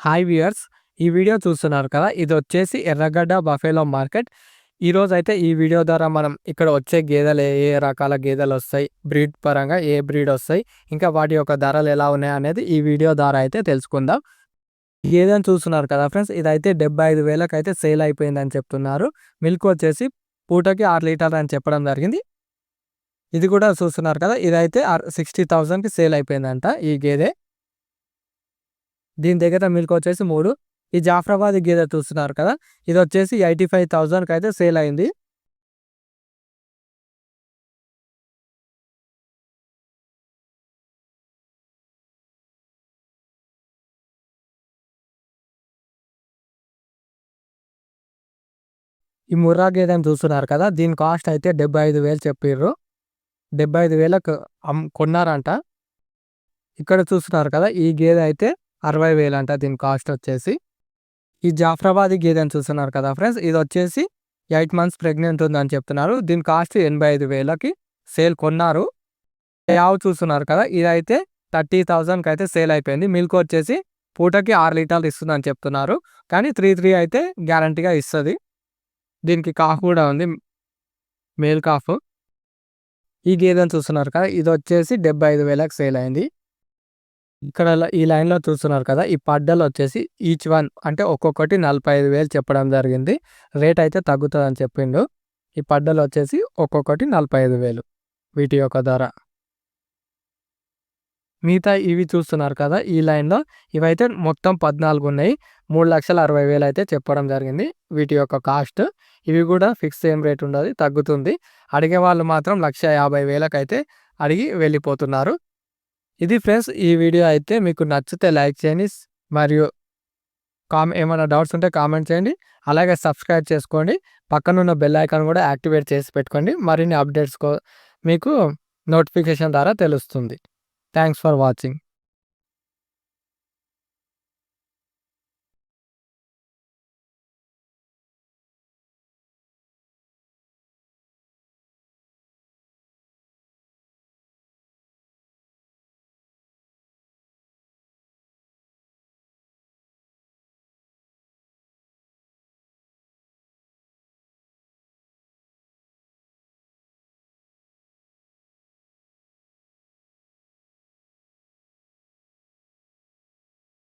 Hi viewers ఈ video చూస్తున్నారు కదా ఇది వచ్చేసి ఎర్రగడ్డ బఫేలో మార్కెట్. ఈరోజు అయితే ఈ వీడియో ద్వారా మనం ఇక్కడ వచ్చే గేదెలు ఏ ఏ రకాల గేదెలు వస్తాయి బ్రీడ్ పరంగా ఏ బ్రీడ్ వస్తాయి ఇంకా వాటి యొక్క ధరలు ఎలా ఉన్నాయి అనేది ఈ వీడియో ద్వారా అయితే తెలుసుకుందాం. గేదెని చూస్తున్నారు కదా ఫ్రెండ్స్ ఇదైతే డెబ్బై ఐదు వేలకు అయితే సేల్ అయిపోయిందని చెప్తున్నారు. మిల్క్ వచ్చేసి పూటకి ఆరు లీటర్ అని చెప్పడం జరిగింది. ఇది కూడా చూస్తున్నారు కదా ఇదైతే సిక్స్టీ థౌజండ్కి సేల్ అయిపోయిందంట ఈ గేదె. దీని దగ్గర మిల్క్ వచ్చేసి మూడు. ఈ జాఫ్రాబాద్ గేదె చూస్తున్నారు కదా? ఇది వచ్చేసి ఎయిటీ ఫైవ్ థౌజండ్కి అయితే సేల్ అయింది. ఈ ముర్రా గేదె చూస్తున్నారు కదా? దీని కాస్ట్ అయితే డెబ్బై ఐదు వేలు చెప్పిర్రు. డెబ్బై ఐదు వేలకు కొన్నారంట. ఇక్కడ చూస్తున్నారు కదా? ఈ గేదె అయితే అరవై వేలు అంట దీని కాస్ట్ వచ్చేసి. ఈ జాఫ్రాబాద్ గేదెని చూస్తున్నారు కదా ఫ్రెండ్స్ ఇది వచ్చేసి ఎయిట్ మంత్స్ ప్రెగ్నెంట్ ఉందని చెప్తున్నారు. దీని కాస్ట్ ఎనభై ఐదు వేలకి సేల్ కొన్నారు. యావ్ చూస్తున్నారు కదా ఇదైతే థర్టీ థౌజండ్కి అయితే సేల్ అయిపోయింది. మిల్క్ వచ్చేసి పూటకి ఆరు లీటర్లు ఇస్తుందని చెప్తున్నారు. కానీ త్రీ త్రీ అయితే గ్యారంటీగా ఇస్తుంది. దీనికి కాఫ్ కూడా ఉంది. మేల్ కాఫ్ ఈ గేదెని చూస్తున్నారు కదా ఇది వచ్చేసి డెబ్బై ఐదు వేలకు సేల్ అయింది. ఇక్కడ ఈ లైన్‌లో చూస్తున్నారు కదా! ఈ పడ్డలు వచ్చేసి ఈచ్ వన్ అంటే ఒక్కొక్కటి నలభై ఐదు వేలు చెప్పడం జరిగింది. రేట్ అయితే తగ్గుతుందని చెప్పిండు. ఈ పడ్డలు వచ్చేసి ఒక్కొక్కటి నలభై ఐదు వేలు వీటి యొక్క ధర. మిగతా ఇవి చూస్తున్నారు కదా! ఈ లైన్‌లో ఇవైతే మొత్తం పద్నాలుగు ఉన్నాయి మూడు లక్షల అరవై వేలు అయితే చెప్పడం జరిగింది. వీటి యొక్క కాస్ట్. ఇవి కూడా ఫిక్స్ ఏం రేట్ ఉండదు తగ్గుతుంది. అడిగే వాళ్ళు మాత్రం లక్ష యాభై వేలకైతే అడిగి వెళ్ళిపోతున్నారు. ఇది ఫ్రెండ్స్ ఈ వీడియో అయితే మీకు నచ్చితే లైక్ చేయండి. మరియు కామ్ ఏమైనా డౌట్స్ ఉంటే కామెంట్ చేయండి. అలాగే సబ్స్క్రైబ్ చేసుకోండి. పక్కనున్న బెల్ ఐకాన్ కూడా యాక్టివేట్ చేసి పెట్టుకోండి. మరిన్ని అప్డేట్స్ మీకు నోటిఫికేషన్ ద్వారా తెలుస్తుంది. Thanks for watching.